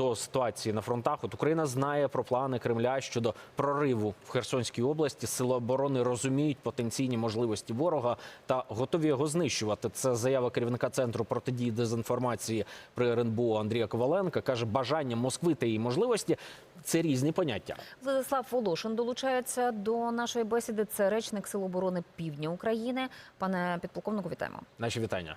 до ситуації на фронтах. От Україна знає про плани Кремля щодо прориву в Херсонській області. Сили оборони розуміють потенційні можливості ворога та готові його знищувати. Це заява керівника центру протидії дезінформації при РНБО Андрія Коваленка. каже, бажання Москви та її можливості це різні поняття. Владислав Волошин долучається до нашої бесіди. Це речник Сил оборони Півдня України. Пане підполковнику, вітаємо. Наші вітання.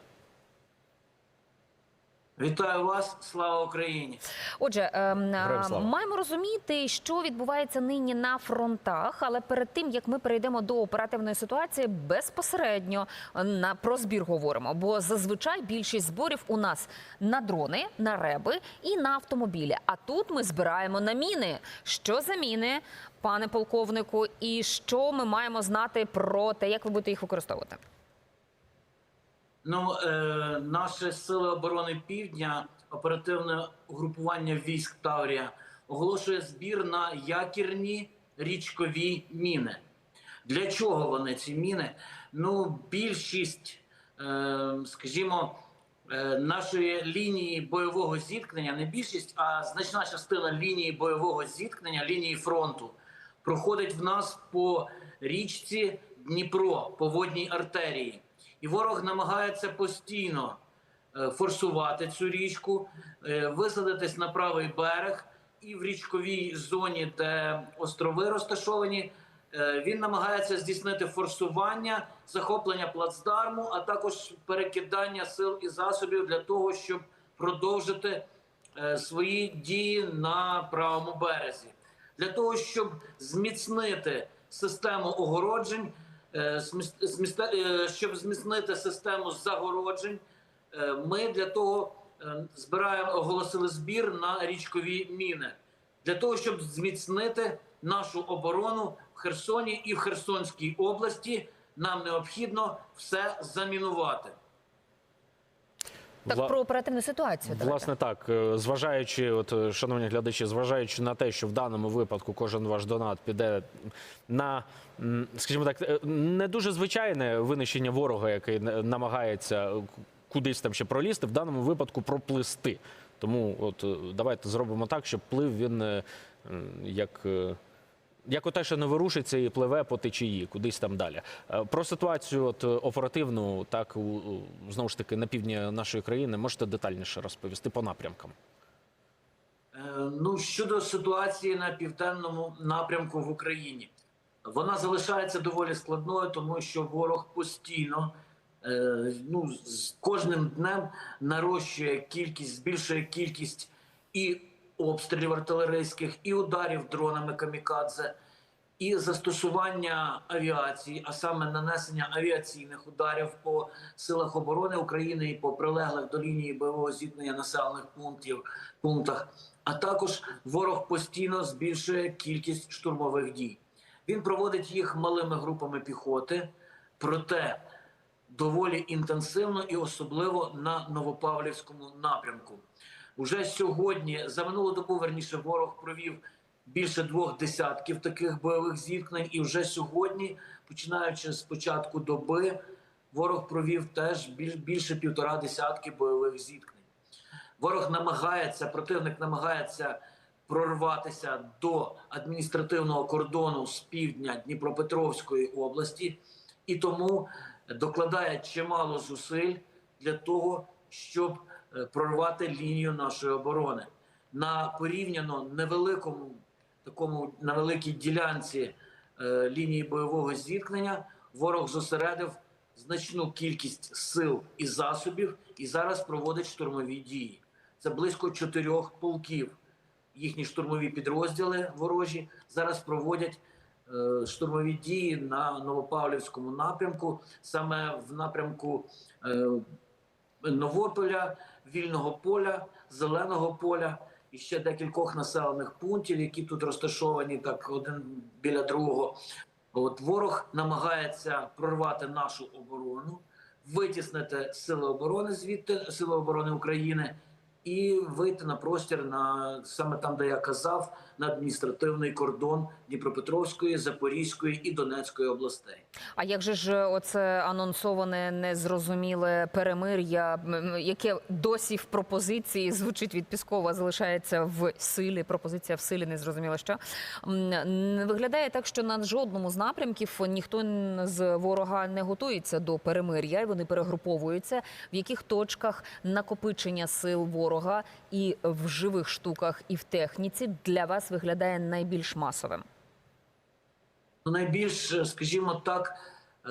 Вітаю вас, слава Україні! Отже, ем, слава. маємо розуміти, що відбувається нині на фронтах, але перед тим як ми перейдемо до оперативної ситуації, безпосередньо на про збір говоримо. Бо зазвичай більшість зборів у нас на дрони, на реби і на автомобілі. А тут ми збираємо на міни. Що за міни, пане полковнику, і що ми маємо знати про те, як ви будете їх використовувати? Ну, е, наші сили оборони Півдня, оперативне угрупування військ Таврія, оголошує збір на якірні річкові міни. Для чого вони ці міни? Ну, більшість, е, скажімо, е, нашої лінії бойового зіткнення, не більшість, а значна частина лінії бойового зіткнення, лінії фронту, проходить в нас по річці Дніпро, по водній артерії. І ворог намагається постійно е, форсувати цю річку, е, висадитись на правий берег, і в річковій зоні, де острови розташовані, е, він намагається здійснити форсування, захоплення плацдарму, а також перекидання сил і засобів для того, щоб продовжити свої дії на правому березі, для того, щоб зміцнити систему огороджень. Е, е, щоб зміцнити систему загороджень, е, ми для того збираємо оголосили збір на річкові міни для того, щоб зміцнити нашу оборону в Херсоні і в Херсонській області. Нам необхідно все замінувати. Так Вла- про оперативну ситуацію. Власне, так, е, зважаючи, от е, шановні глядачі, зважаючи на те, що в даному випадку кожен ваш донат піде на, скажімо так, е, не дуже звичайне винищення ворога, який намагається кудись там ще пролізти, в даному випадку проплисти. Тому от давайте зробимо так, щоб плив він як. Як оте, що не ворушиться і пливе по течії, кудись там далі. Е, Про ситуацію от, е, оперативну, так у, знову ж таки на півдні нашої країни, можете детальніше розповісти по напрямкам. Е, Ну щодо ситуації на південному напрямку в Україні, вона залишається доволі складною, тому що ворог постійно ну, з кожним днем нарощує кількість, збільшує кількість і обстрілів артилерійських, і ударів дронами камікадзе, і застосування авіації, а саме нанесення авіаційних ударів по силах оборони України і по прилеглих до лінії бойового зіткнення населених пунктів пунктах. А також ворог постійно збільшує кількість штурмових дій. Він проводить їх малими групами піхоти, проте доволі інтенсивно і особливо на Новопавлівському напрямку. Уже сьогодні, за минулу добу, верніше, ворог провів більше двох десятків таких бойових зіткнень, і вже сьогодні, починаючи з початку доби, ворог провів теж більше півтора десятки бойових зіткнень. Ворог намагається, противник намагається прорватися до адміністративного кордону з півдня Дніпропетровської області, і тому докладає чимало зусиль для того, щоб прорвати лінію нашої оборони на порівняно невеликому такому на великій ділянці е, лінії бойового зіткнення. Ворог зосередив значну кількість сил і засобів, і зараз проводить штурмові дії. Це близько чотирьох полків. Їхні штурмові підрозділи ворожі зараз проводять е, штурмові дії на Новопавлівському напрямку, саме в напрямку е, Новополя, Вільного поля, Зеленого поля і ще декількох населених пунктів, які тут розташовані так один біля другого. От ворог намагається прорвати нашу оборону, витіснити сили оборони звідти, сили оборони України, і вийти на простір на саме там, де я казав, на адміністративний кордон Дніпропетровської, Запорізької і Донецької областей. А як же ж оце анонсоване незрозуміле перемир'я, яке досі в пропозиції звучить від Піскова, залишається в силі. Пропозиція в силі незрозуміло що не виглядає так, що на жодному з напрямків ніхто з ворога не готується до перемир'я, і вони перегруповуються. В яких точках накопичення сил ворога і в живих штуках, і в техніці для вас виглядає найбільш масовим? Ну, найбільш, скажімо так, е,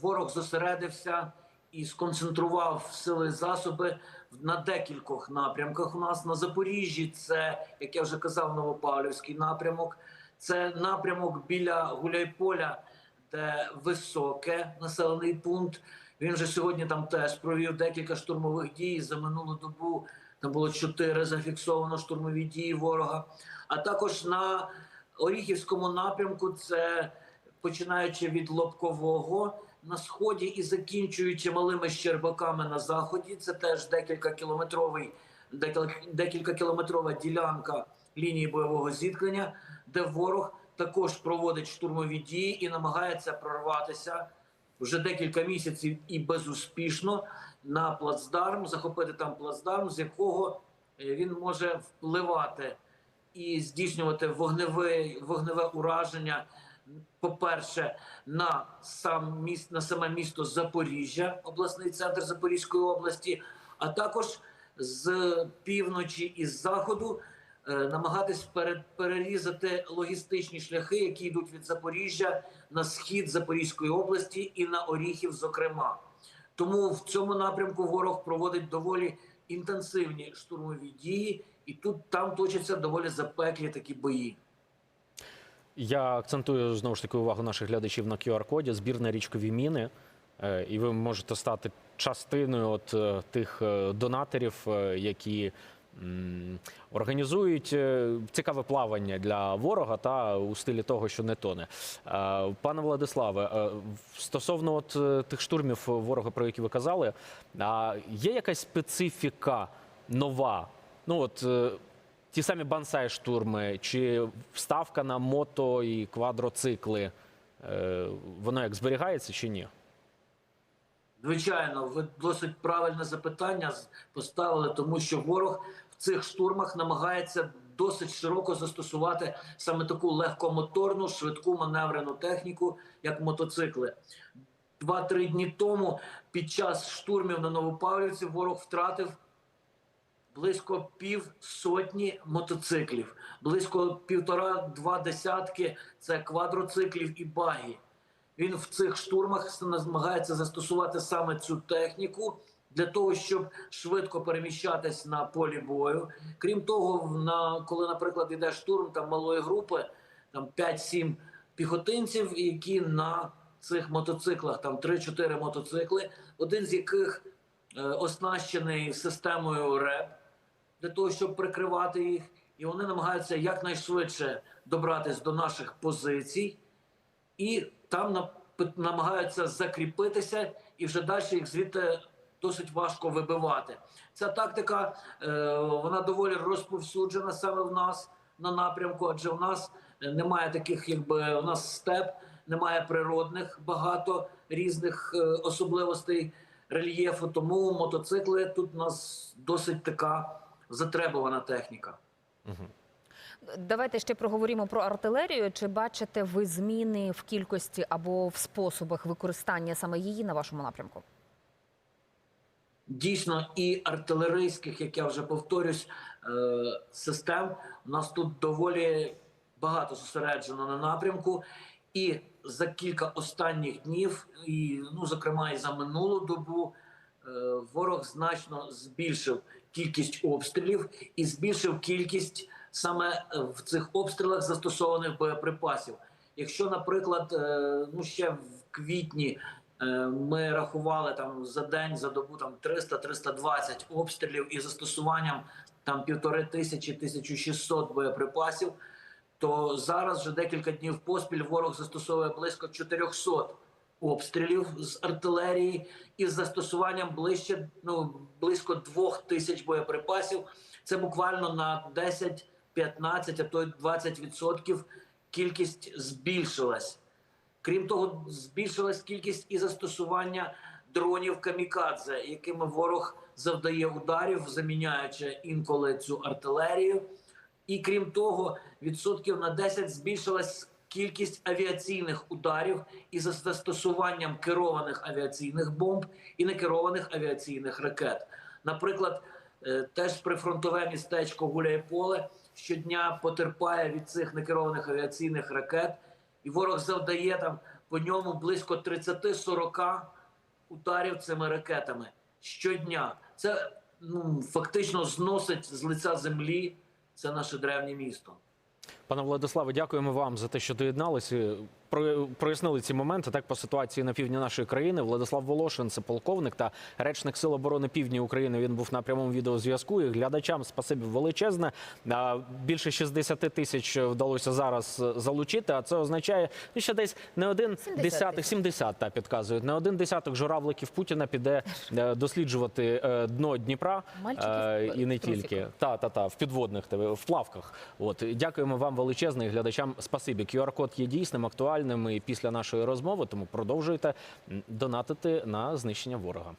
ворог зосередився і сконцентрував сили і засоби на декількох напрямках. У нас на Запоріжжі це, як я вже казав, Новопавлівський напрямок. Це напрямок біля Гуляйполя, де високе населений пункт. Він же сьогодні там теж провів декілька штурмових дій. За минулу добу там було чотири зафіксовано штурмові дії ворога. А також на Оріхівському напрямку це починаючи від Лобкового на сході і закінчуючи малими щербаками на заході. Це теж декілька кілометровий, декілька, кілометрова ділянка лінії бойового зіткнення, де ворог також проводить штурмові дії і намагається прорватися вже декілька місяців і безуспішно на плацдарм, захопити там плацдарм, з якого е, він може впливати і здійснювати вогневе, вогневе ураження. По-перше, на сам міст на саме місто Запоріжжя, обласний центр Запорізької області, а також з півночі і з заходу е, намагатись перерізати логістичні шляхи, які йдуть від Запоріжжя на схід Запорізької області і на Оріхів, зокрема. Тому в цьому напрямку ворог проводить доволі інтенсивні штурмові дії, і тут там точаться доволі запеклі такі бої. Я акцентую знову ж таки увагу наших глядачів на QR-коді, збір на річкові міни. Е, І ви можете стати частиною от е, тих е, донаторів, які організують е, цікаве плавання для ворога та у стилі того, що не тоне. Е, Пане Владиславе, е, стосовно от тих штурмів ворога, про які ви казали, є якась специфіка нова? Ну от ті самі бансай штурми чи вставка на мото і квадроцикли, воно як зберігається чи ні? Звичайно, ви досить правильне запитання поставили, тому що ворог цих штурмах намагається досить широко застосувати саме таку легкомоторну, швидку маневрену техніку, як мотоцикли. Два-три дні тому під час штурмів на Новопавлівці ворог втратив близько пів сотні мотоциклів, близько півтора-два десятки це квадроциклів і багі. Він в цих штурмах намагається застосувати саме цю техніку для того, щоб швидко переміщатись на полі бою. Крім того, на коли, наприклад, йде штурм там малої групи, там 5-7 піхотинців, які на цих мотоциклах, там 3-4 мотоцикли, один з яких е, оснащений системою РЕП для того, щоб прикривати їх, і вони намагаються якнайшвидше добратись до наших позицій і там на- намагаються закріпитися, і вже далі їх звідти досить важко вибивати. Ця тактика е, вона доволі розповсюджена саме в нас на напрямку, адже в нас немає таких, якби у нас степ, немає природних багато різних е, особливостей рельєфу. Тому мотоцикли тут у нас досить така затребувана техніка. Давайте ще проговоримо про артилерію. Чи бачите ви зміни в кількості або в способах використання саме її на вашому напрямку? Дійсно і артилерійських, як я вже повторюсь, е, систем. У нас тут доволі багато зосереджено на напрямку. І за кілька останніх днів, і ну зокрема і за минулу добу, е, ворог значно збільшив кількість обстрілів і збільшив кількість саме е, в цих обстрілах застосованих боєприпасів. Якщо, наприклад, ну ще в квітні ми рахували там за день, за добу там 300-320 обстрілів із застосуванням там півтори тисячі 1600 боєприпасів, то зараз вже декілька днів поспіль ворог застосовує близько 400 обстрілів з артилерії із застосуванням ближче ну близько двох тисяч боєприпасів. Це буквально на 10, 15, а то й 20% кількість збільшилась. Крім того, збільшилась кількість і застосування дронів камікадзе, якими ворог завдає ударів, заміняючи інколи цю артилерію. І крім того, відсотків на 10 збільшилась кількість авіаційних ударів із застосуванням керованих авіаційних бомб і некерованих авіаційних ракет. Наприклад, е, теж прифронтове містечко Гуляйполе щодня потерпає від цих некерованих авіаційних ракет, і ворог завдає там по ньому близько 30-40 ударів цими ракетами щодня. Це ну фактично зносить з лиця землі це наше древнє місто. Пане Владиславе, дякуємо вам за те, що доєдналися. Про- Прояснили ці моменти так по ситуації на півдні нашої країни. Владислав Волошин, це полковник та речник Сил оборони Півдні України. Він був на прямому відеозв'язку. І глядачам спасибі величезне. Більше 60 тисяч вдалося зараз залучити. А це означає, ну, що десь не один 70 десяток, тисяч. 70, та підказують. Не один десяток журавликів Путіна піде е, досліджувати е, дно Дніпра Мальчики е, і не тільки. Та, та, та, в підводних в плавках. От дякуємо вам величезне і глядачам. Спасибі. QR-код є дійсним, актуальним і після нашої розмови. Тому продовжуйте донатити на знищення ворога.